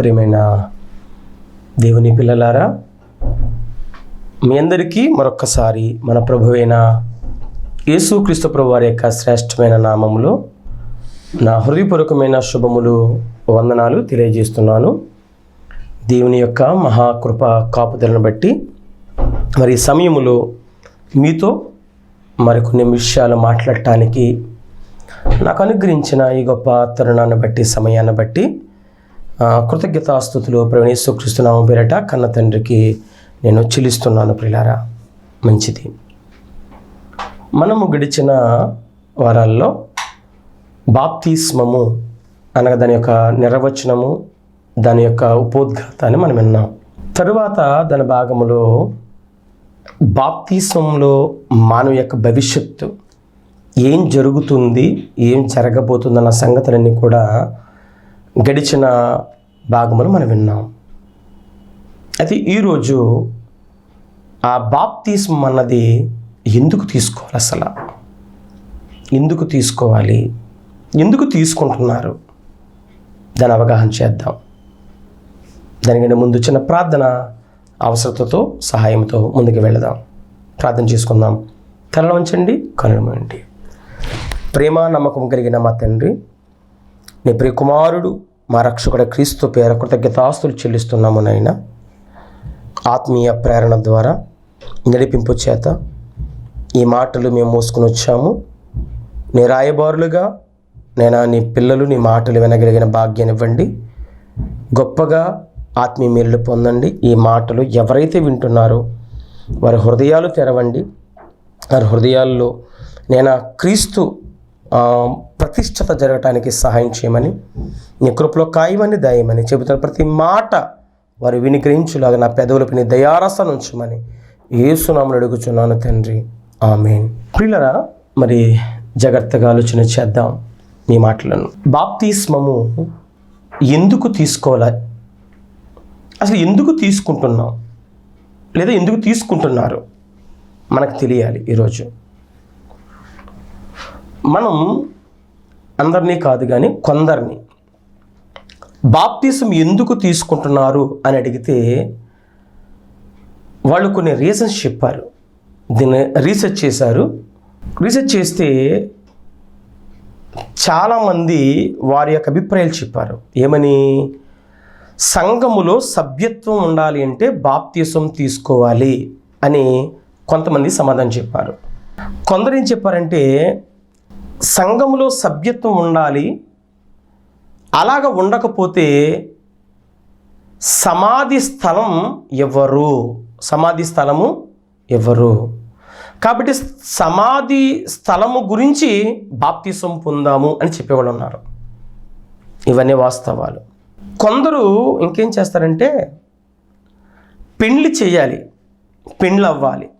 ప్రియమైన దేవుని పిల్లలారా మీ అందరికీ మరొక్కసారి మన ప్రభువైన యేసుక్రీస్తు ప్రభు వారి యొక్క శ్రేష్టమైన నామములో నా హృదయపూర్వకమైన శుభములు వందనాలు తెలియజేస్తున్నాను. దేవుని యొక్క మహాకృప కాపుదలను బట్టి మరి సమయములో మీతో మరికొన్ని విషయాలు మాట్లాడటానికి నాకు అనుగ్రహించిన ఈ గొప్ప తరుణాన్ని బట్టి సమయాన్ని బట్టి కృతజ్ఞతాస్థుతులు ప్రవణేశ్వకృష్ణనామం పేరట కన్న తండ్రికి నేను చెల్లిస్తున్నాను ప్రిలారా మంచిది. మనము గడిచిన వారాల్లో బాప్తిస్మము అనగా దాని యొక్క నిర్వచనము దాని యొక్క ఉపోద్ఘాతాన్ని మనం విన్నాం. తరువాత దాని భాగములో బాప్తిస్మంలో మానవ యొక్క భవిష్యత్తు ఏం జరుగుతుంది ఏం జరగబోతుందన్న సంగతులన్నీ కూడా గడిచిన భాగములు మనం విన్నాం. అయితే ఈరోజు ఆ బాప్తీసం అన్నది ఎందుకు తీసుకోవాలి అసలు? ఎందుకు తీసుకోవాలి? ఎందుకు తీసుకుంటున్నారు? దాని అవగాహన చేద్దాం. దానికంటే ముందు చిన్న ప్రార్థన అవసరతతో సహాయంతో ముందుకు వెళదాం. ప్రార్థన చేసుకుందాం. తల ఉంచండి కనుమండి ప్రేమ నమ్మకం కలిగిన మా తండ్రి నీ ప్రియకుమారుడు మా రక్షకుడ క్రీస్తు పేర కృతజ్ఞతాస్తులు చెల్లిస్తున్నాము నాయన. ఆత్మీయ ప్రేరణ ద్వారా నడిపింపు చేత ఈ మాటలు మేము మోసుకుని వచ్చాము. నీ రాయబారులుగా నేను నీ పిల్లలు నీ మాటలు వినగలిగిన భాగ్యాన్ని ఇవ్వండి. గొప్పగా ఆత్మీయ మేలు పొందండి. ఈ మాటలు ఎవరైతే వింటున్నారో వారి హృదయాలు తెరవండి. వారి హృదయాల్లో నేను క్రీస్తు ప్రతిష్టత జరగటానికి సహాయం చేయమని నీ కృపలో కాయమని దయమని చెబుతున్న ప్రతి మాట వారు వినిగ్రహించులాగా నా పెదవులపై నీ దయారసను ఉంచమని ఏసునామలు అడుగుచున్నాను తండ్రి. ఆమెన్. ప్రియులరా మరి జాగ్రత్తగా ఆలోచన చేద్దాం మీ మాటలను. బాప్తిస్మము ఎందుకు తీసుకోవాలి? అసలు ఎందుకు తీసుకుంటున్నాం? లేదా ఎందుకు తీసుకుంటున్నారు? మనకు తెలియాలి ఈరోజు. మనం అందరినీ కాదు కానీ కొందరిని. బాప్తీసం ఎందుకు తీసుకుంటున్నారు అని అడిగితే వాళ్ళు కొన్ని రీజన్స్ చెప్పారు. దీన్ని రీసెర్చ్ చేశారు. రీసెర్చ్ చేస్తే చాలామంది వారి యొక్క అభిప్రాయాలు చెప్పారు. ఏమని? సంఘములో సభ్యత్వం ఉండాలి అంటే బాప్తీసం తీసుకోవాలి అని కొంతమంది సమాధానం చెప్పారు. కొందరు ఏం చెప్పారంటే సంఘములో సభ్యత్వం ఉండాలి. అలాగ ఉండకపోతే సమాధి స్థలం ఎవరు సమాధి స్థలము ఎవరు కాబట్టి సమాధి స్థలము గురించి బాప్తిసం పొందాము అని చెప్పేవాళ్ళు ఉన్నారు ఇవన్నీ వాస్తవాలు. కొందరు ఇంకేం చేస్తారంటే పెండ్లి చేయాలి. పెండ్లు అవ్వాలి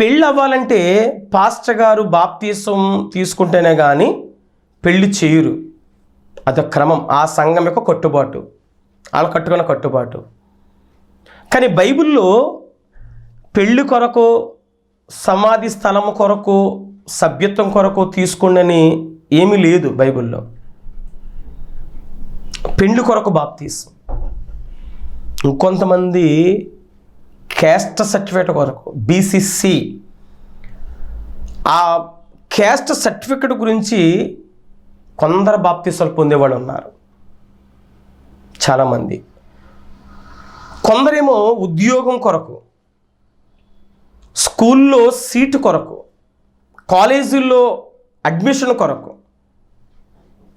పెళ్ళి అవ్వాలంటే పాస్టర్ గారు బాప్తీసం తీసుకుంటేనే కానీ పెళ్ళి చేయరు. అదొక క్రమం. ఆ సంఘం యొక్క కట్టుబాటు. వాళ్ళు కట్టుకున్న కట్టుబాటు. కానీ బైబిల్లో పెళ్ళి కొరకు సమాధి స్థలము కొరకు సభ్యత్వం కొరకు తీసుకుండని ఏమీ లేదు బైబిల్లో. పెండ్లి కొరకు బాప్తీసం. ఇంకొంతమంది క్యాస్ట్ సర్టిఫికేట్ కొరకు బీసీసీ ఆ క్యాస్ట్ సర్టిఫికేట్ గురించి కొందరు బాప్తీసాలు పొందేవాళ్ళు ఉన్నారు. చాలామంది. కొందరేమో ఉద్యోగం కొరకు స్కూల్లో సీటు కొరకు కాలేజీల్లో అడ్మిషన్ కొరకు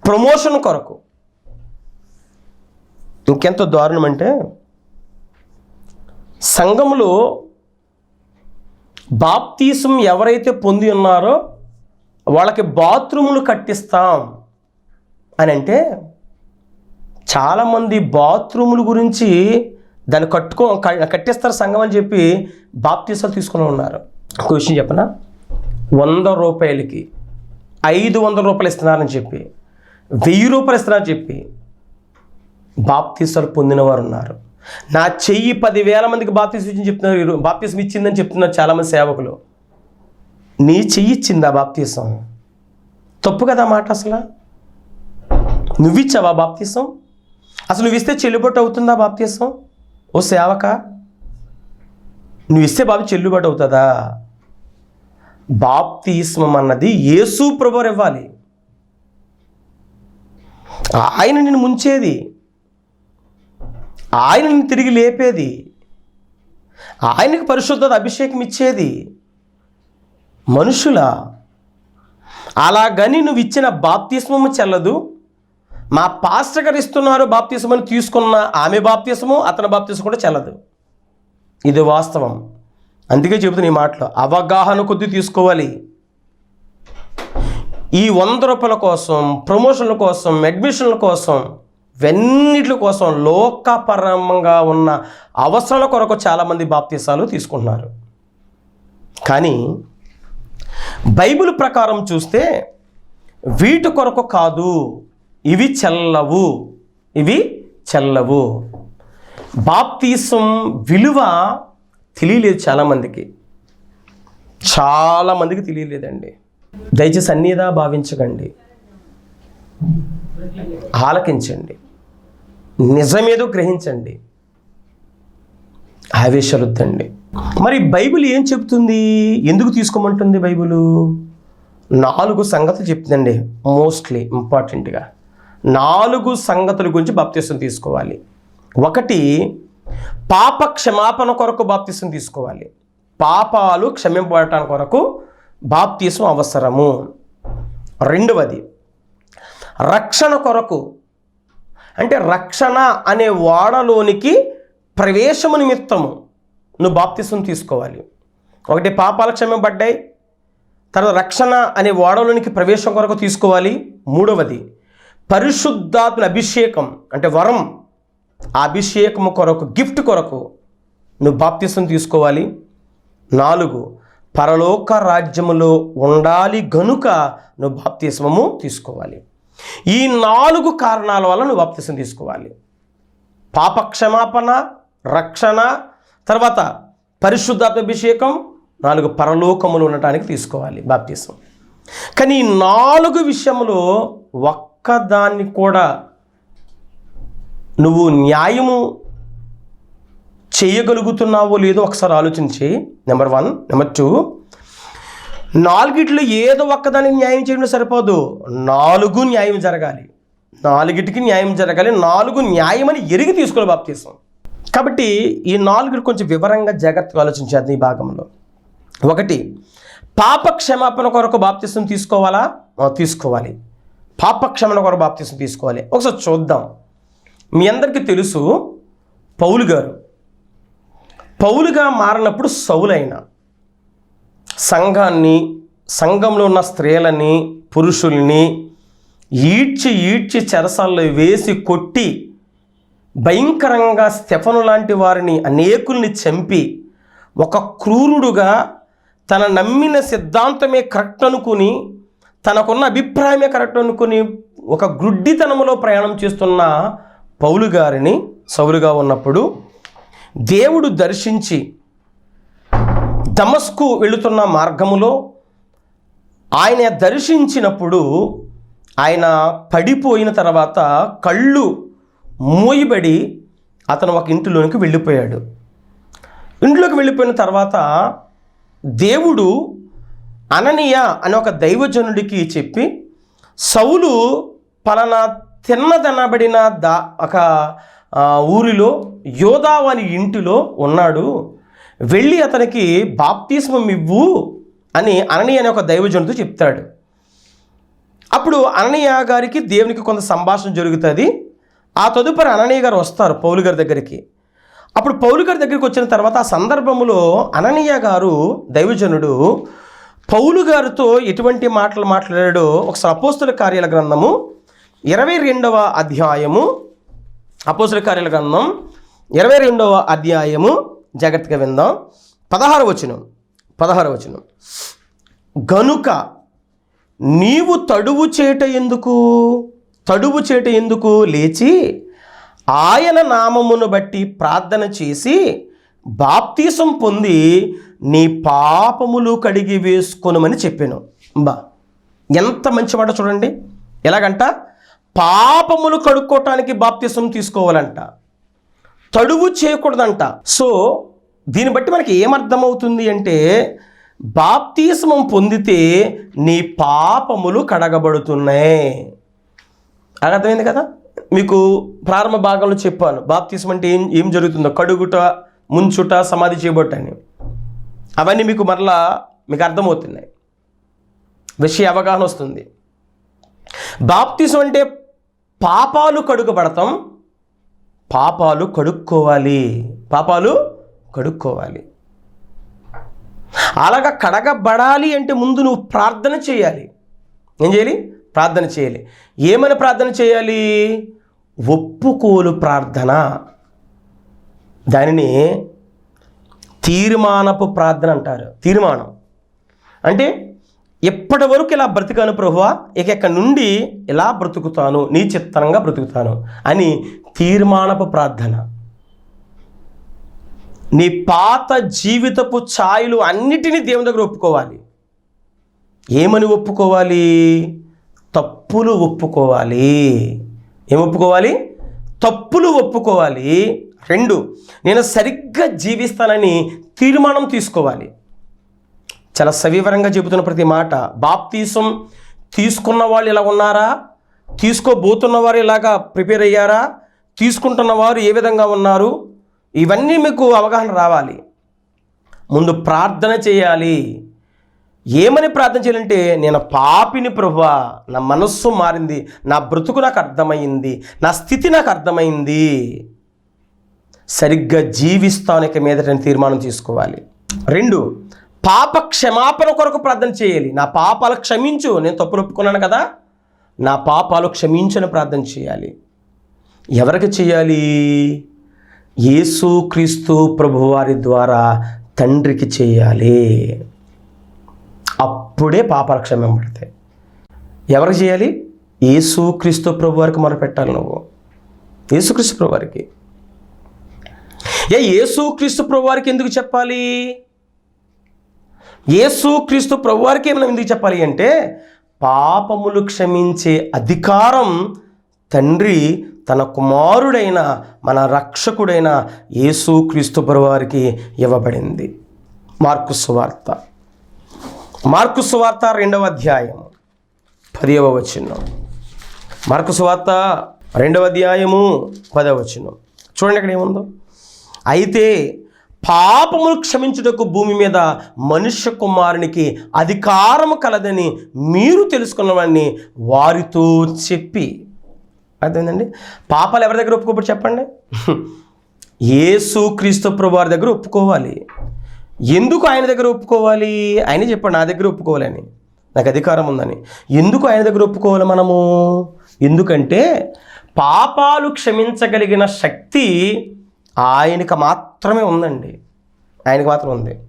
ప్రమోషన్ కొరకు. ఇంకెంత దారుణం అంటే సంఘంలో బాప్తీసం ఎవరైతే పొంది ఉన్నారో వాళ్ళకి బాత్రూములు కట్టిస్తాం అని అంటే చాలామంది బాత్రూముల గురించి దాన్ని కట్టుకో కట్టిస్తారు సంఘం అని చెప్పి బాప్తీసాలు తీసుకుని ఉన్నారు. ఒక విషయం చెప్పనా? వంద రూపాయలకి ఐదు వందల రూపాయలు ఇస్తున్నారని చెప్పి వెయ్యి రూపాయలు ఇస్తున్నారని చెప్పి బాప్తీసాలు పొందిన వారు ఉన్నారు. నా చెయ్యి పదివేల మందికి బాప్తీసం ఇచ్చింది చెప్తున్నారు ఈరో- బాప్తీసం ఇచ్చిందని చెప్తున్నారు చాలామంది సేవకులు. నీ చెయ్యి ఇచ్చిందా బాప్తీసం తప్పు కదా మాట అసలు? నువ్విచ్చావా బాప్తీసం అసలు నువ్వు ఇస్తే చెల్లుబాటు అవుతుందా బాప్తీసం ఓ సేవక నువ్వు ఇస్తే బాబు చెల్లుబాటు అవుతుందా? బాప్తీస్మం అన్నది యేసు ప్రభువారు ఇవ్వాలి. ఆయన నేను ముంచేది. ఆయన తిరిగి లేపేది. ఆయనకు పరిశుద్ధత అభిషేకం ఇచ్చేది. మనుషుల? అలాగని నువ్వు ఇచ్చిన బాప్తిస్మము చెల్లదు. మా పాస్టర్ గారు ఇస్తున్నారు బాప్తిస్మని తీసుకున్న ఆమె బాప్తిస్మము అతని బాప్తిస్మం కూడా చెల్లదు. ఇది వాస్తవం. అందుకే చెబుతున్న ఈ మాటలు. అవగాహన కొద్దీ తీసుకోవాలి. ఈ వంద రూపాయల కోసం ప్రమోషన్ల కోసం అడ్మిషన్ల కోసం వెన్నిటి కోసం లోకపరంగా ఉన్న అవసరాల కొరకు చాలామంది బాప్తీసాలు తీసుకుంటున్నారు. కానీ బైబిల్ ప్రకారం చూస్తే వీటి కొరకు కాదు ఇవి చెల్లవు ఇవి చెల్లవు. బాప్తీసం విలువ తెలియలేదు చాలామందికి. చాలామందికి తెలియలేదండి. దయచేసి అన్నీదా భావించకండి. ఆలకించండి. నిజమేదో గ్రహించండి. ఆవేశాలొద్దండి. మరి బైబిల్ ఏం చెప్తుంది ఎందుకు తీసుకోమంటుంది బైబిలు? నాలుగు సంగతులు చెప్తుందండి మోస్ట్లీ ఇంపార్టెంట్గా. నాలుగు సంగతుల గురించి బాప్తీసం తీసుకోవాలి. ఒకటి పాప క్షమాపణ కొరకు బాప్తీసం తీసుకోవాలి. పాపాలు క్షమింపబడటం కొరకు బాప్తీసం అవసరము. రెండవది రక్షణ కొరకు అంటే రక్షణ అనే వాడలోనికి ప్రవేశము నిమిత్తము నువ్వు బాప్తిసం తీసుకోవాలి. ఒకటి పాపాలు క్షమింపబడ్డాయి తర్వాత రక్షణ అనే వాడలోనికి ప్రవేశం కొరకు తీసుకోవాలి. మూడవది పరిశుద్ధాత్మ అభిషేకం అంటే వరం. ఆ అభిషేకం కొరకు గిఫ్ట్ కొరకు నువ్వు బాప్తిసం తీసుకోవాలి. నాలుగు పరలోక రాజ్యములో ఉండాలి గనుక నువ్వు బాప్తిస్మము తీసుకోవాలి. ఈ నాలుగు కారణాల వల్ల నువ్వు బాప్తిసం తీసుకోవాలి. పాప క్షమాపణ రక్షణ తర్వాత పరిశుద్ధాభిషేకం నాలుగు పరలోకములు ఉండటానికి తీసుకోవాలి బాప్తిసం. కానీ ఈ నాలుగు విషయంలో ఒక్కదాన్ని కూడా నువ్వు న్యాయము చేయగలుగుతున్నావో లేదో ఒకసారి ఆలోచించి నెంబర్ వన్. నెంబర్ టూ నాలుగిట్లో ఏదో ఒక్కదానికి న్యాయం చేయడం సరిపోదు. నాలుగు న్యాయం జరగాలి. నాలుగిటికి న్యాయం జరగాలి. నాలుగు న్యాయమని ఎరిగి తీసుకోవాలి బాప్తీసం. కాబట్టి ఈ నాలుగు కొంచెం వివరంగా జాగ్రత్తగా ఆలోచించేది ఈ భాగంలో. ఒకటి పాప క్షమాపణ కొరకు బాప్తీసం తీసుకోవాలా? తీసుకోవాలి. పాప క్షమణ కొరకు బాప్తీసం తీసుకోవాలి. ఒకసారి చూద్దాం. మీ అందరికీ తెలుసు పౌలు గారు. పౌలుగా మారినప్పుడు సౌలైన. సంఘాన్ని సంఘంలో ఉన్న స్త్రీలని పురుషుల్ని ఈడ్చి ఈడ్చి చెరసాల్లో వేసి కొట్టి భయంకరంగా స్టెఫను లాంటి వారిని అనేకుల్ని చంపి ఒక క్రూరుడుగా తన నమ్మిన సిద్ధాంతమే కరెక్ట్ అనుకుని తనకున్న అభిప్రాయమే కరెక్ట్ అనుకుని ఒక గుడ్డితనములో ప్రయాణం చేస్తున్న పౌలు గారిని సౌలుగా ఉన్నప్పుడు దేవుడు దర్శించి దమస్కు వెళుతున్న మార్గములో ఆయన దర్శించినప్పుడు ఆయన పడిపోయిన తర్వాత కళ్ళు మూయబడి అతను ఒక ఇంటిలోనికి వెళ్ళిపోయాడు. ఇంట్లోకి వెళ్ళిపోయిన తర్వాత దేవుడు అననీయ అనే ఒక దైవజనుడికి చెప్పి సౌలు పలానా తిన్నదనబడిన దా ఒక ఊరిలో యోదావని ఇంటిలో ఉన్నాడు. వెళ్ళి అతనికి బాప్తిస్మం ఇవ్వు అని అననీయ అనే ఒక దైవజనుడు చెప్తాడు. అప్పుడు అననీయ గారికి దేవునికి కొంత సంభాషణ జరుగుతుంది. ఆ తదుపరి అననీయ గారు వస్తారు పౌలు గారి దగ్గరికి. అప్పుడు పౌలు గారి దగ్గరికి వచ్చిన తర్వాత ఆ సందర్భంలో అననీయ గారు దైవజనుడు పౌలు గారితో ఎటువంటి మాటలు మాట్లాడాడో ఒక అపోస్తుల కార్యాల గ్రంథము ఇరవై రెండవ అధ్యాయము. అపోస్తుల కార్యాల గ్రంథం ఇరవై రెండవ అధ్యాయము జాగ్రత్తగా విందాం. పదహారు వచనం. పదహారు వచనం. గనుక నీవు తడువు చేట ఎందుకు? తడువు చేట ఎందుకు? లేచి ఆయన నామమును బట్టి ప్రార్థన చేసి బాప్తీసం పొంది నీ పాపములు కడిగి వేసుకొనమని చెప్పాను. బా ఎంత మంచి మాట చూడండి. ఎలాగంట? పాపములు కడుక్కోవటానికి బాప్తీసం తీసుకోవాలంట. తడువు చేయకూడదంట. సో దీన్ని బట్టి మనకి ఏమర్థమవుతుంది అంటే బాప్తీసమం పొందితే నీ పాపములు కడగబడుతున్నాయి. అది అర్థమైంది కదా? మీకు ప్రారంభ భాగంలో చెప్పాను. బాప్తీసం అంటే ఏం ఏం జరుగుతుందో? కడుగుట ముంచుట సమాధి చేయబట్టని అవన్నీ మీకు మరలా మీకు అర్థమవుతున్నాయి. విషయ అవగాహన వస్తుంది. బాప్తీసం అంటే పాపాలు కడుగబడతాం పాపాలు కడుక్కోవాలి. పాపాలు కడుక్కోవాలి. అలాగా కడగబడాలి అంటే ముందు నువ్వు ప్రార్థన చేయాలి. ఏం చేయాలి? ప్రార్థన చేయాలి. ఏమని ప్రార్థన చేయాలి? ఒప్పుకోలు ప్రార్థన. దానిని తీర్మానపు ప్రార్థన అంటారు. తీర్మానం. అంటే ఎప్పటి వరకు ఇలా బ్రతికాను ప్రభువా? ఇక ఇక్కడ నుండి ఇలా బ్రతుకుతాను? నీ చిత్తనంగా బ్రతుకుతాను అని తీర్మానపు ప్రార్థన. నీ పాత జీవితపు ఛాయలు అన్నిటినీ దేవుని దగ్గర ఒప్పుకోవాలి. ఏమని ఒప్పుకోవాలి? తప్పులు ఒప్పుకోవాలి. ఏం ఒప్పుకోవాలి? తప్పులు ఒప్పుకోవాలి. రెండు నేను సరిగ్గా జీవిస్తానని తీర్మానం తీసుకోవాలి. చాలా సవివరంగా చెబుతున్న ప్రతి మాట. బాప్తీసం తీసుకున్న వాళ్ళు ఇలా ఉన్నారా? తీసుకోబోతున్న వారు ఇలాగా ప్రిపేర్ అయ్యారా? తీసుకుంటున్న వారు ఏ విధంగా ఉన్నారు? ఇవన్నీ మీకు అవగాహన రావాలి. ముందు ప్రార్థన చేయాలి. ఏమని ప్రార్థన చేయాలంటే నేను పాపిని ప్రభువా నా మనస్సు మారింది నా బ్రతుకు నాకు అర్థమైంది నా స్థితి నాకు అర్థమైంది. సరిగ్గా జీవిస్తాను ఇక నేను తీర్మానం తీసుకోవాలి. రెండు పాప క్షమాపణ కొరకు ప్రార్థన చేయాలి. నా పాపాలు క్షమించు నేను తప్పులు ఒప్పుకున్నాను కదా. నా పాపాలు క్షమించని ప్రార్థన చేయాలి. ఎవరికి చేయాలి? యేసు క్రీస్తు ప్రభువారి ద్వారా తండ్రికి చేయాలి. అప్పుడే పాపాలు క్షమింపడతాయి ఎవరికి చేయాలి? యేసు క్రీస్తు ప్రభువారికి మొరపెట్టాలి నువ్వు. యేసుక్రీస్తు ప్రభువారికి ఏ యేసు క్రీస్తు ప్రభువారికి ఎందుకు చెప్పాలి? యేసు క్రీస్తు వారికి మనం ఎందుకు చెప్పాలి అంటే పాపములు క్షమించే అధికారం తండ్రి తన కుమారుడైన మన రక్షకుడైన యేసు క్రీస్తు ప్రభువారికి ఇవ్వబడింది. మార్కు సువార్త. మార్కు సువార్త రెండవ అధ్యాయం పదవ వచనం. మార్కు సువార్త రెండవ అధ్యాయము పదవ వచనం. చూడండి అక్కడ ఏముందో. అయితే పాపములు క్షమించుటకు భూమి మీద మనుష్య కుమారునికి అధికారము కలదని మీరు తెలుసుకున్నవాడిని వారితో చెప్పి. అర్థమైందండి? పాపాలు ఎవరి దగ్గర ఒప్పుకోబడి చెప్పండి? యేసు క్రీస్తు వారి దగ్గర ఒప్పుకోవాలి. ఎందుకు ఆయన దగ్గర ఒప్పుకోవాలి? ఆయన చెప్పండి నా దగ్గర ఒప్పుకోవాలని నాకు అధికారం ఉందని. ఎందుకు ఆయన దగ్గర ఒప్పుకోవాలి మనము? ఎందుకంటే పాపాలు క్షమించగలిగిన శక్తి ఆయనకు మాత్రమే ఉందండి. ఆయనకు మాత్రం ఉంది.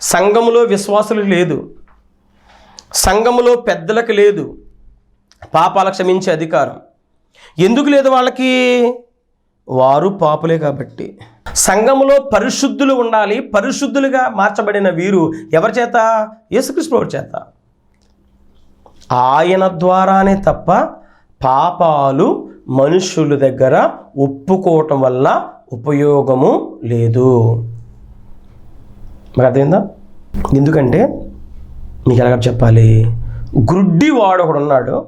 సంఘములో విశ్వాసులు లేదు. సంఘములో పెద్దలకు లేదు. పాపాలు క్షమించే అధికారం. ఎందుకు లేదు వాళ్ళకి? వారు పాపులే కాబట్టి. సంఘములో పరిశుద్ధులు ఉండాలి. పరిశుద్ధులుగా మార్చబడిన వీరు ఎవరి చేత? యేసుకృష్ణ చేత. ఆయన ద్వారానే తప్ప పాపాలు మనుషుల దగ్గర ఒప్పుకోవటం వల్ల ఉపయోగము లేదు. మరి అర్థమైందా? ఎందుకంటే మీకు ఎలాగ చెప్పాలి? గ్రుడ్డివాడు ఒకడు ఉన్నాడు.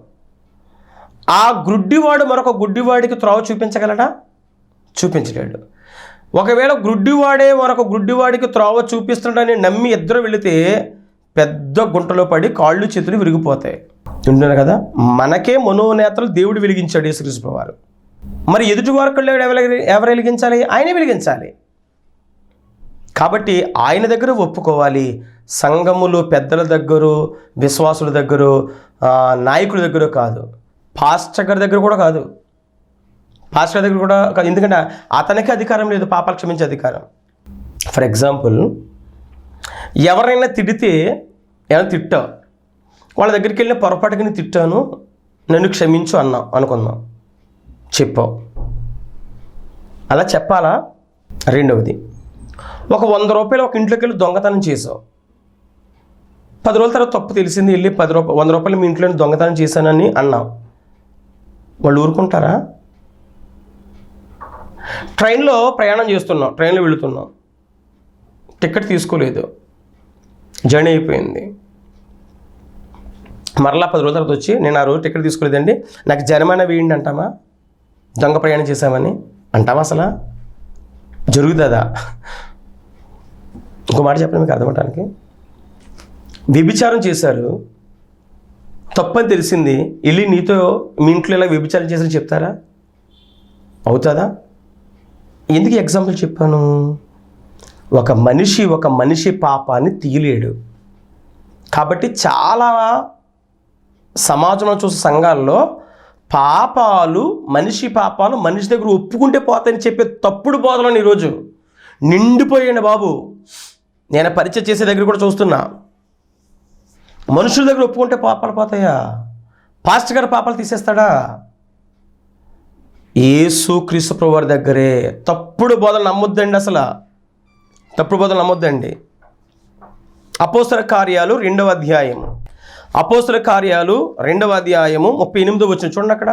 ఆ గ్రుడ్డివాడు మరొక గుడ్డివాడికి త్రోవ చూపించగలడా? చూపించలేడు. ఒకవేళ గ్రుడ్డివాడే మరొక గుడ్డివాడికి త్రోవ చూపిస్తుండని నమ్మి ఇద్దరు వెళితే పెద్ద గుంటలో పడి కాళ్ళు చేతులు విరిగిపోతాయి. ఉంటున్నారు కదా? మనకే మనోనేతలు దేవుడు వెలిగించాడు యేసుక్రీస్తు వారు మరి ఎదుటి వారి కళ్ళు ఎవరు ఎవరు వెలిగించాలి? ఆయనే వెలిగించాలి. కాబట్టి ఆయన దగ్గర ఒప్పుకోవాలి. సంఘములు పెద్దల దగ్గర విశ్వాసుల దగ్గర నాయకుల దగ్గర కాదు. పాస్టర్ గారి దగ్గర కూడా కాదు. పాస్టర్ దగ్గర కూడా కాదు ఎందుకంటే అతనికి అధికారం లేదు పాపాలు క్షమించే అధికారం. ఫర్ ఎగ్జాంపుల్ ఎవరైనా తిడితే ఏమైనా తిట్టావు వాళ్ళ దగ్గరికి వెళ్ళిన పొరపాటుకి నేను తిట్టాను నన్ను క్షమించు అన్నాం అనుకుందాం చెప్పావు అలా చెప్పాలా? రెండవది ఒక వంద రూపాయలు ఒక ఇంట్లోకి వెళ్ళి దొంగతనం చేసావు. పది రోజుల తర్వాత తప్పు తెలిసింది వెళ్ళి పది రూపాయలు వంద రూపాయలు మీ ఇంట్లో దొంగతనం చేశానని అన్నావు. వాళ్ళు ఊరుకుంటారా? ట్రైన్లో ప్రయాణం చేస్తున్నాం ట్రైన్లో వెళుతున్నాం. టికెట్ తీసుకోలేదు. జర్నీ అయిపోయింది. మరలా పది రోజుల తర్వాత వచ్చి నేను ఆ రోజు టికెట్ తీసుకోలేదండి. నాకు జరిమానా వేయండి అంటామా? దొంగ ప్రయాణం చేశామని అంటాం అసలు? జరుగుతుందా ఇంకో మాట చెప్పండి మీకు అర్థమవటానికి వ్యభిచారం చేశారు. తప్పని తెలిసింది. వెళ్ళి నీతో మీ ఇంట్లో ఇలా వ్యభిచారం చేసి చెప్తారా? అవుతుందా? ఎందుకు ఎగ్జాంపుల్ చెప్పాను? ఒక మనిషి ఒక మనిషి పాపాన్ని తీయలేడు. కాబట్టి చాలా సమాజంలో చూసే సంఘాల్లో పాపాలు మనిషి పాపాలు మనిషి దగ్గర ఒప్పుకుంటే పోతాయని చెప్పే తప్పుడు బోధలను ఈరోజు నిండిపోయాను బాబు. నేను పరిచయం చేసే దగ్గర కూడా చూస్తున్నా. మనుషుల దగ్గర ఒప్పుకుంటే పాపాలు పోతాయా? పాస్టర్ గారు పాపాలు తీసేస్తాడా? ఏసు క్రీస్తు వారి దగ్గరే. తప్పుడు బోధలు నమ్మొద్దండి అసలు. తప్పుడు బోధలు నమ్మొద్దండి. అపోసర కార్యాలు రెండవ అధ్యాయము. అపోసుల కార్యాలు రెండవ అధ్యాయము ముప్పై ఎనిమిది వచ్చిన చూడండి అక్కడ.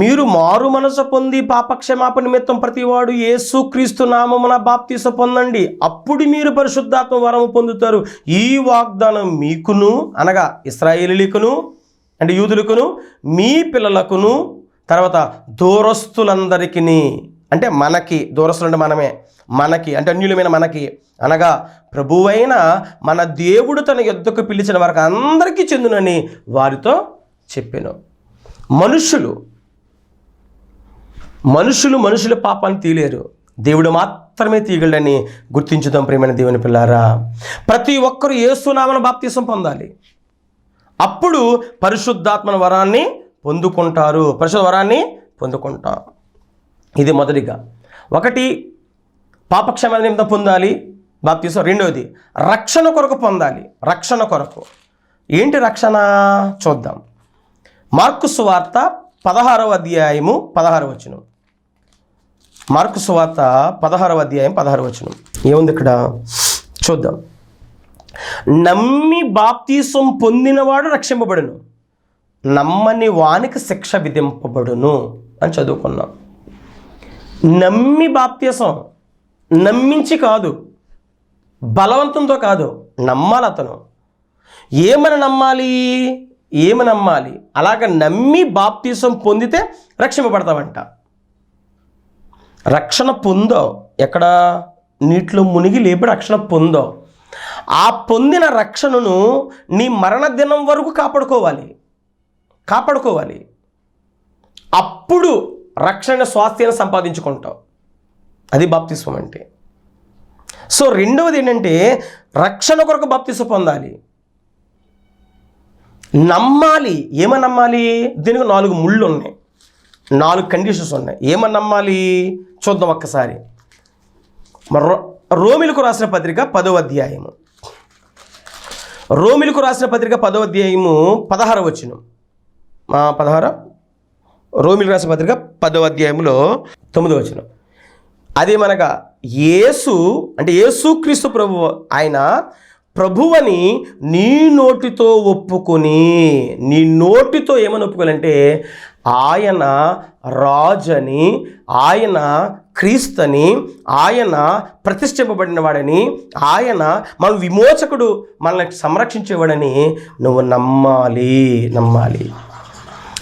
మీరు మారు మనసు పొంది పాపక్షమాపణ నిమిత్తం ప్రతివాడు యేసు క్రీస్తు నామమున బాప్తీస పొందండి. అప్పుడు మీరు పరిశుద్ధాత్మ వరము పొందుతారు. ఈ వాగ్దానం మీకును అనగా ఇస్రాయేలీలకును అంటే యూదులకును మీ పిల్లలకును తర్వాత దూరస్తులందరికీ అంటే మనకి దూరస్తులు అంటే మనమే. మనకి అంటే అన్యులమైన మనకి. అనగా ప్రభువైన మన దేవుడు తన యుద్ధకు పిలిచిన వారికి అందరికీ చెందునని వారితో చెప్పాను. మనుషులు మనుషులు మనుషుల పాపాన్ని తీయలేరు. దేవుడు మాత్రమే తీయగలడని గుర్తించుదాం ప్రేమైన దేవుని పిల్లారా. ప్రతి ఒక్కరూ ఏసునామన బాప్తీసం పొందాలి. అప్పుడు పరిశుద్ధాత్మన వరాన్ని పొందుకుంటారు. పరిశుద్ధ వరాన్ని పొందుకుంటాం. ఇది మొదటిగా. ఒకటి పాపక్షమ నిమిత్తం పొందాలి. బాప్తీసం రెండవది రక్షణ కొరకు పొందాలి. రక్షణ కొరకు. ఏంటి రక్షణ? చూద్దాం. మార్కు సువార్త పదహారవ అధ్యాయము పదహారు వచనం. మార్కు సువార్త పదహారవ అధ్యాయం పదహారు వచనం. ఏముంది ఇక్కడ? చూద్దాం. నమ్మి బాప్తీసం పొందినవాడు రక్షింపబడును. నమ్మని వానికి శిక్ష విధింపబడును అని చదువుకున్నాం. నమ్మి బాప్తీసం నమ్మించి కాదు బలవంతంతో కాదు నమ్మాలి అతను. ఏమని నమ్మాలి? ఏమి నమ్మాలి? అలాగ నమ్మి బాప్తీసం పొందితే రక్షింపబడతామంట రక్షణ పొందో ఎక్కడ? నీటిలో మునిగి లేపి రక్షణ పొందో. ఆ పొందిన రక్షణను నీ మరణ దినం వరకు కాపాడుకోవాలి. కాపాడుకోవాలి. అప్పుడు రక్షణ స్వాస్థ్యాన్ని సంపాదించుకుంటావు. అది బాప్తిస్వం అంటే. సో రెండవది ఏంటంటే రక్షణ కొరకు బాప్తిస్వ పొందాలి. నమ్మాలి. ఏమని నమ్మాలి? దీనికి నాలుగు ముళ్ళు ఉన్నాయి. నాలుగు కండిషన్స్ ఉన్నాయి. ఏమని నమ్మాలి? చూద్దాం ఒక్కసారి. రో- రోమిలకు రాసిన పత్రిక పదవ అధ్యాయము. రోమిలకు రాసిన పత్రిక పదవ అధ్యాయము పదహారు వచ్చిన పదహార? రోమిలకు రాసిన పత్రిక పదవ అధ్యాయంలో తొమ్మిదో వచ్చినాం అది మనక యేసు అంటే యేసుక్రీస్తు ప్రభు ఆయన ప్రభువని నీ నోటితో ఒప్పుకొని నీ నోటితో ఏమని ఒప్పుకోవాలంటే ఆయన రాజని ఆయన క్రీస్తని ఆయన ప్రతిష్ఠింపబడిన వాడని ఆయన మన విమోచకుడు మనల్ని సంరక్షించేవాడని నువ్వు నమ్మాలి నమ్మాలి.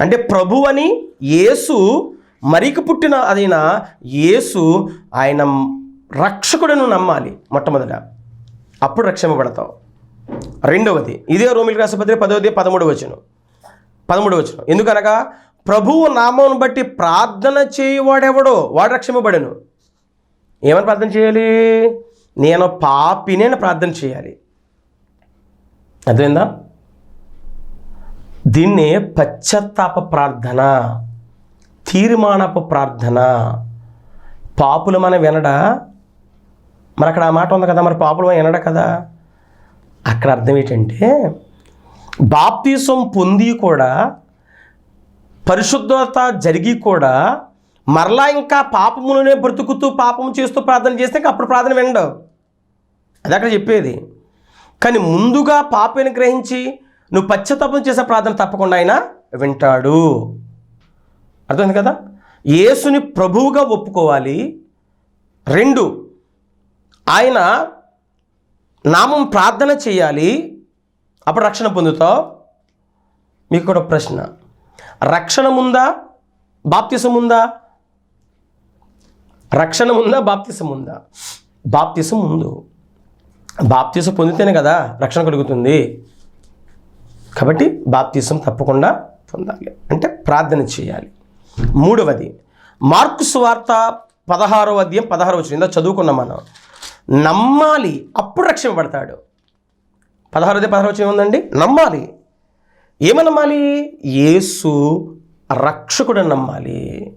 అంటే ప్రభువని యేసు మరికి పుట్టిన అదైన యేసు ఆయన రక్షకుడను నమ్మాలి మొట్టమొదట. అప్పుడు రక్షింపబడతావు. రెండవది ఇదే రోమిల్ రాసపత్రి పదవది పదమూడు వచనం. పదమూడు వచనం. ఎందుకనగా ప్రభువు నామం బట్టి ప్రార్థన చేయవాడెవడో వాడు రక్షింపబడను. ఏమని ప్రార్థన చేయాలి? నేను పాపినే అని ప్రార్థన చేయాలి. అర్థమైందా? దీన్నే పశ్చాత్తాప ప్రార్థన తీర్మానపు ప్రార్థన. పాపులు మన వినడా? మరి అక్కడ ఆ మాట ఉంది కదా మరి పాపులు మన వినడా కదా? అక్కడ అర్థం ఏంటంటే బాప్తీసం పొంది కూడా పరిశుద్ధత జరిగి కూడా మరలా ఇంకా పాపములనే బ్రతుకుతూ పాపం చేస్తూ ప్రార్థన చేస్తే ఇంకా అప్పుడు ప్రార్థన వినడు. అది అక్కడ చెప్పేది. కానీ ముందుగా పాపని గ్రహించి నువ్వు పశ్చాత్తాపం చేసే ప్రార్థన తప్పకుండా ఆయన వింటాడు. అర్థమైంది కదా? యేసుని ప్రభువుగా ఒప్పుకోవాలి. రెండు ఆయన నామం ప్రార్థన చేయాలి. అప్పుడు రక్షణ పొందుతావు? మీకు కూడా ప్రశ్న. రక్షణ ఉందా బాప్తిసం ఉందా? రక్షణ ఉందా బాప్తిసం ఉందా? బాప్తిసం ముందు. బాప్తిసం పొందితేనే కదా రక్షణ కలుగుతుంది. కాబట్టి బాప్తిసం తప్పకుండా పొందాలి. అంటే ప్రార్థన చేయాలి. మూడవది మార్కు వార్త పదహారో అధ్యాయం పదహారు వచ్చిన ఇందా చదువుకున్నాం మనం. నమ్మాలి అప్పుడు రక్షింపబడతాడు. పదహారోది పదహారు వచ్చిన ఉందండి? నమ్మాలి. ఏమని నమ్మాలి? యేసు రక్షకుడని నమ్మాలి.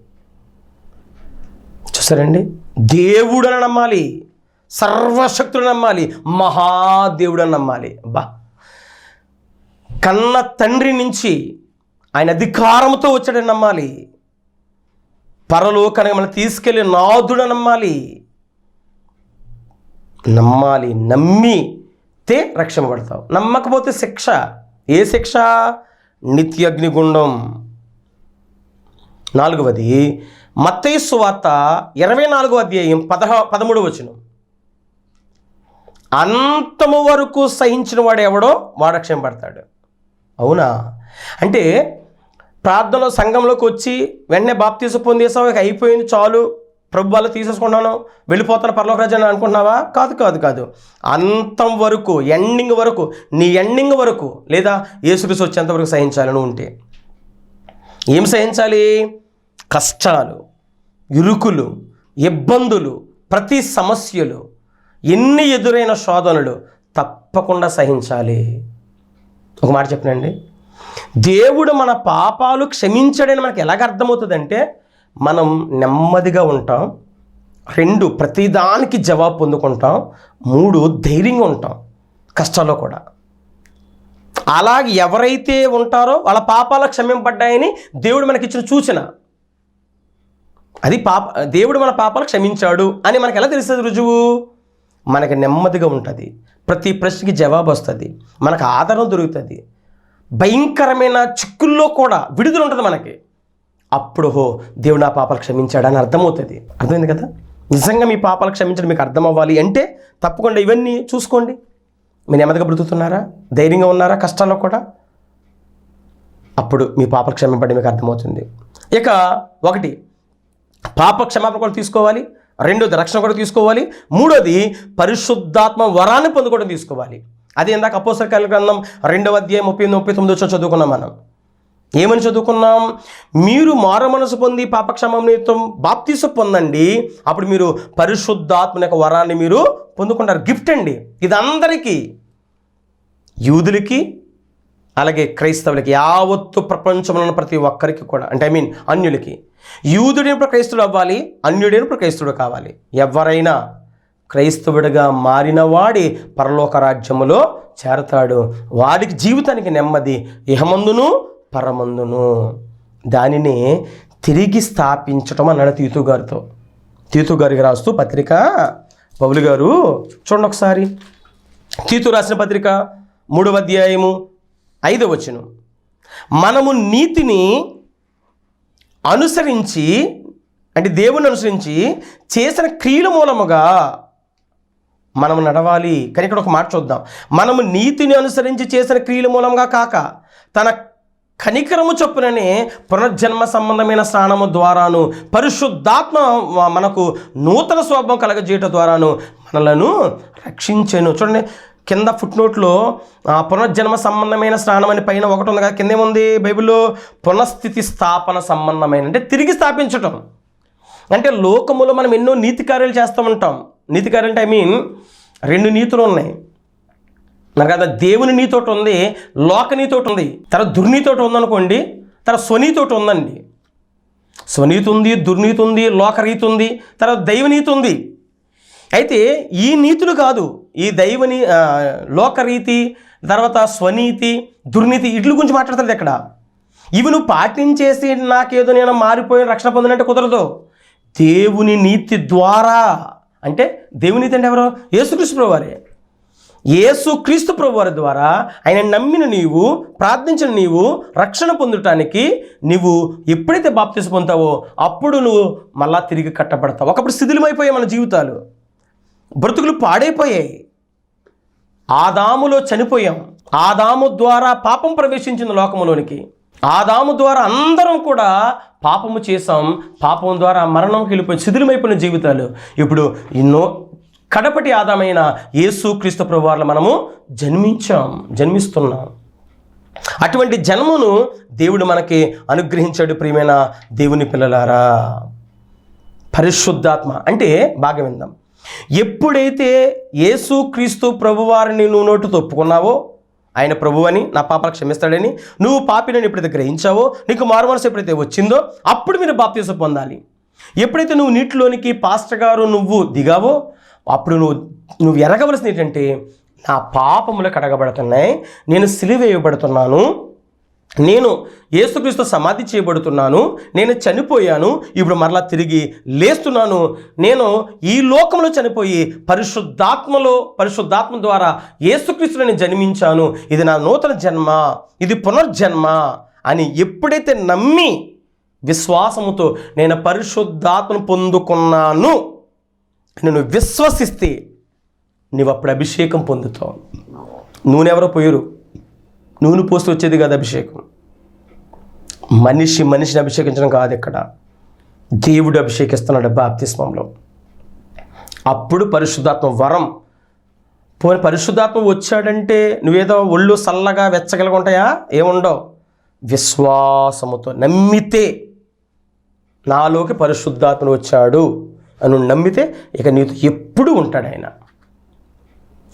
చూసారండి? దేవుడని నమ్మాలి. సర్వశక్తుడు నమ్మాలి. మహాదేవుడని నమ్మాలి. బా. కన్న తండ్రి నుంచి ఆయన అధికారంతో వచ్చాడని నమ్మాలి. పరలోకానికి మనం తీసుకెళ్ళి నాదుడు నమ్మాలి. నమ్మాలి నమ్మితే రక్షింపబడతావు నమ్మకపోతే శిక్ష. ఏ శిక్ష? నిత్యగ్నిగుండం. నాలుగవది మత్తయి వార్త ఇరవై నాలుగో అధ్యాయం పదహ పదమూడు వచనం. అంతము వరకు సహించిన వాడు ఎవడో? వాడు రక్షింపబడతాడు అవునా? అంటే ప్రార్థనలో సంఘంలోకి వచ్చి వెంటనే బాప్తీసు పొందేసావు ఇక అయిపోయింది చాలు. ప్రభు వాళ్ళు తీసేసుకున్నాను వెళ్ళిపోతాను పరలోక అనుకుంటున్నావా? కాదు కాదు కాదు. అంతం వరకు ఎండింగ్ వరకు నీ ఎండింగ్ వరకు లేదా యేసుక్రీస్తు వచ్చేంతవరకు సహించాలని ఉంటే. ఏం సహించాలి? కష్టాలు ఇరుకులు ఇబ్బందులు ప్రతి సమస్యలు ఎన్ని ఎదురైన శోధనలు తప్పకుండా సహించాలి. ఒక మాట చెప్పనండి దేవుడు మన పాపాలు క్షమించడని మనకు ఎలాగ అర్థమవుతుందంటే మనం నెమ్మదిగా ఉంటాం రెండు ప్రతిదానికి జవాబు పొందుకుంటాం మూడు ధైర్యంగా ఉంటాం కష్టాల్లో కూడా. అలాగే ఎవరైతే ఉంటారో వాళ్ళ పాపాలు క్షమింపడ్డాయని దేవుడు మనకిచ్చిన సూచన. అది పాప దేవుడు మన పాపాలు క్షమించాడు అని మనకు ఎలా తెలుస్తుంది రుజువు? మనకి నెమ్మదిగా ఉంటుంది. ప్రతి ప్రశ్నకి జవాబు వస్తుంది. మనకు ఆదరణ దొరుకుతుంది. భయంకరమైన చిక్కుల్లో కూడా విడుదల ఉంటుంది మనకి. అప్పుడు హో దేవుడు నా పాపాలు క్షమించాడని అర్థమవుతుంది. అర్థమైంది కదా? నిజంగా మీ పాపాలు క్షమించడం మీకు అర్థం అవ్వాలి అంటే తప్పకుండా ఇవన్నీ చూసుకోండి. మీరు నెమ్మదిగా బ్రతుకుతున్నారా? ధైర్యంగా ఉన్నారా? కష్టాల్లో కూడా? అప్పుడు మీ పాప క్షమపడి మీకు అర్థమవుతుంది. ఇక ఒకటి పాప క్షమాపణ కూడా తీసుకోవాలి. రెండోది రక్షణ కూడా తీసుకోవాలి. మూడోది పరిశుద్ధాత్మ వరాన్ని పొందుకోవడం తీసుకోవాలి. అది ఇందాక అపోసరకాల గ్రంథం రెండవ అధ్యాయం ముప్పై ముప్పై తొమ్మిది వచ్చి చదువుకున్నాం మనం. ఏమని చదువుకున్నాం? మీరు మార మనసు పొంది పాపక్షమం నిమిత్తం బాప్తీసు పొందండి. అప్పుడు మీరు పరిశుద్ధాత్మ యొక్క వరాన్ని మీరు పొందుకుంటారు. గిఫ్ట్ అండి. ఇది అందరికీ యూదులకి అలాగే క్రైస్తవులకి యావత్తు ప్రపంచంలో ఉన్న ప్రతి ఒక్కరికి కూడా. అంటే ఐ మీన్ అన్యులకి. యూదుడైనప్పుడు క్రైస్తుడు అవ్వాలి అన్యుడైనప్పుడు క్రైస్తుడు కావాలి. ఎవరైనా క్రైస్తవుడిగా మారినవాడి పరలోక రాజ్యములో చేరతాడు. వాడికి జీవితానికి నెమ్మది ఇహమందును పరమందును. దానిని తిరిగి స్థాపించటం అన్నాడు తీతు గారితో. తీతు గారికి రాస్తూ పత్రిక పౌలు గారు చూడండి ఒకసారి. తీతు రాసిన పత్రిక మూడవ అధ్యాయము ఐదవ వచనం. మనము నీతిని అనుసరించి అంటే దేవుని అనుసరించి చేసిన క్రియల మూలముగా మనం నడవాలి. కానీ ఇక్కడ ఒక మాట చూద్దాం. మనము నీతిని అనుసరించి చేసిన క్రియల మూలంగా కాక తన కనికరము చొప్పుననే పునర్జన్మ సంబంధమైన స్నానము ద్వారాను పరిశుద్ధాత్మ మనకు నూతన స్వభావం కలగజేయటం ద్వారాను మనలను రక్షించాను. చూడండి కింద ఫుట్ నోట్లో పునర్జన్మ సంబంధమైన స్నానం అని పైన ఒకటి ఉంది కదా కింద ఏముంది బైబిల్లో? పునఃస్థితి స్థాపన సంబంధమైన అంటే తిరిగి స్థాపించటం. అంటే లోకములో మనం ఎన్నో నీతి కార్యాలు చేస్తూ ఉంటాం. నీతి కరెంట్ ఐ మీన్ రెండు నీతులు ఉన్నాయి. నాకు కదా దేవుని నీతోటి ఉంది లోక నీతోటి ఉంది తర్వాత దుర్నీతోటి ఉందనుకోండి తర్వాత స్వనీతోటి ఉందండి. స్వనీతి ఉంది దుర్నీతి ఉంది లోకరీతి ఉంది తర్వాత దైవనీతి ఉంది. అయితే ఈ నీతులు కాదు ఈ దైవని లోకరీతి తర్వాత స్వనీతి దుర్నీతి ఇట్ల గురించి మాట్లాడుతుంది ఇక్కడ. ఇవి నువ్వు పాటించేసి నాకేదో నేను మారిపోయిన రక్షణ పొందినంటే కుదరదు. దేవుని నీతి ద్వారా అంటే దేవుని తండ్రి అంటే ఎవరు? యేసుకృష్ణ వారే యేసు క్రీస్తు ప్రభు ద్వారా ఆయన నమ్మిన నీవు ప్రార్థించిన నీవు రక్షణ పొందటానికి నీవు ఎప్పుడైతే బాప్తీసు పొందుతావో అప్పుడు నువ్వు మళ్ళా తిరిగి కట్టబడతావు. ఒకప్పుడు శిథిలమైపోయాయి మన జీవితాలు. బ్రతుకులు పాడైపోయాయి. ఆదాములో చనిపోయాం. ఆదాము ద్వారా పాపం ప్రవేశించిన లోకములోనికి. ఆదాము ద్వారా అందరం కూడా పాపము చేసాం పాపం ద్వారా మరణంకి వెళ్ళిపోయి శిథిలమైపోయిన జీవితాలు. ఇప్పుడు ఎన్నో కడపటి ఆదామైన యేసు క్రీస్తు ప్రభువార్లు మనము జన్మించాం జన్మిస్తున్నాం. అటువంటి జన్మను దేవుడు మనకి అనుగ్రహించాడు ప్రియమైన దేవుని పిల్లలారా. పరిశుద్ధాత్మ అంటే బాగా విందాం ఎప్పుడైతే యేసు క్రీస్తు ప్రభువారిని నువ్వు నోటు తొప్పుకున్నావో ఆయన ప్రభువని నా పాపాలు క్షమిస్తాడని. నువ్వు పాపినని ఎప్పుడైతే గ్రహించావో నీకు మారు మనసు ఎప్పుడైతే వచ్చిందో అప్పుడు మీరు బాప్తీసం పొందాలి. ఎప్పుడైతే నువ్వు నీటిలోనికి పాస్టర్ గారు నువ్వు దిగావో అప్పుడు నువ్వు నువ్వు ఎరగవలసింది ఏంటంటే నా పాపములు కడగబడుతున్నాయి నేను సిలివేయబడుతున్నాను నేను యేసుక్రీస్తు సమాధి చేయబడుతున్నాను నేను చనిపోయాను ఇప్పుడు మరలా తిరిగి లేస్తున్నాను. నేను ఈ లోకంలో చనిపోయి పరిశుద్ధాత్మలో పరిశుద్ధాత్మ ద్వారా ఏసుక్రీస్తుని జన్మించాను. ఇది నా నూతన జన్మ ఇది పునర్జన్మ అని ఎప్పుడైతే నమ్మి విశ్వాసముతో నేను పరిశుద్ధాత్మను పొందుకున్నాను నేను విశ్వసిస్తే నువ్వు అప్పుడు అభిషేకం పొందుతావు. నూనెవరో ఎవరో నూనె పోస్తే వచ్చేది కాదు అభిషేకం. మనిషి మనిషిని అభిషేకించడం కాదు ఇక్కడ. దేవుడు అభిషేకిస్తున్నాడు బాప్తిస్మంలో. అప్పుడు పరిశుద్ధాత్మ వరం. పోనీ పరిశుద్ధాత్మ వచ్చాడంటే నువ్వేదో ఒళ్ళు చల్లగా వెచ్చగలిగా ఉంటాయా? ఏముండవు. విశ్వాసముతో నమ్మితే నాలోకి పరిశుద్ధాత్మను వచ్చాడు. అని నమ్మితే ఇక నీతో ఎప్పుడు ఉంటాడు ఆయన.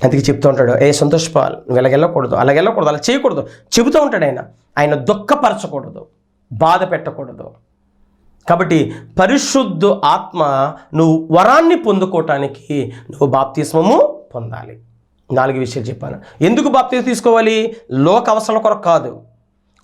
అందుకే చెప్తూ ఉంటాడు ఏ సంతోషపాల్ నువ్వు ఇలాగెళ్ళకూడదు అలాగెళ్ళకూడదు అలా చేయకూడదు. చెబుతూ ఉంటాడు ఆయన ఆయన దుఃఖపరచకూడదు బాధ పెట్టకూడదు. కాబట్టి పరిశుద్ధ ఆత్మ నువ్వు వరాన్ని పొందుకోవటానికి నువ్వు బాప్తిస్మము పొందాలి. నాలుగు విషయాలు చెప్పాను. ఎందుకు బాప్తి తీసుకోవాలి? లోక అవసరాల కొరకు కాదు.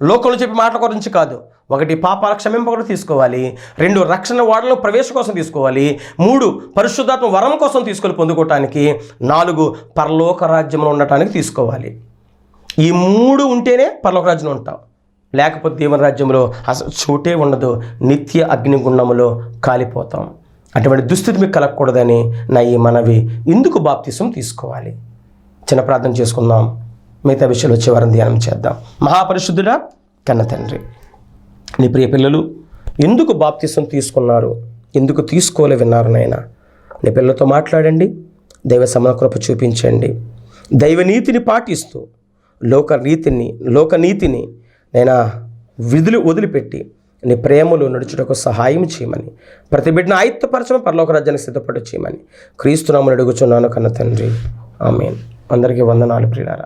లోకంలో చెప్పే మాటల గురించి కాదు. ఒకటి పాపాల క్షమింప తీసుకోవాలి. రెండు రక్షణ వాడలో ప్రవేశం కోసం తీసుకోవాలి. మూడు పరిశుద్ధాత్మ వరం కోసం తీసుకొని పొందుకోవటానికి నాలుగు పరలోక రాజ్యంలో ఉండటానికి తీసుకోవాలి. ఈ మూడు ఉంటేనే పరలోక రాజ్యంలో ఉంటాం లేకపోతే దేవుని రాజ్యంలో అసలు చోటే ఉండదు. నిత్య అగ్నిగుండంలో కాలిపోతాం. అటువంటి దుస్థితి మీకు కలగకూడదని నా ఈ మనవి. ఎందుకు బాప్తిసం తీసుకోవాలి. చిన్న ప్రార్థన చేసుకుందాం. మిగతా విషయాలు వచ్చే వారం ధ్యానం చేద్దాం. మహాపరిశుద్ధుడా కన్న తండ్రి. నీ ప్రియ పిల్లలు ఎందుకు బాప్తిసం తీసుకున్నారు? ఎందుకు తీసుకోలే విన్నారు నాయన? నీ పిల్లలతో మాట్లాడండి దైవ సమకృప చూపించండి. దైవనీతిని పాటిస్తూ లోక నీతిని లోక నేను విధులు వదిలిపెట్టి నీ ప్రేమలో నడుచుటకు సహాయం చేయమని ప్రతి బిడ్డను ఆయుత్తపరచమని పరలోక రాజ్యానికి సిద్ధపడి చేయమని క్రీస్తునామని అడుగుచున్నాను కన్న తండ్రి. ఆమెన్. అందరికీ వందనాలు ప్రియారా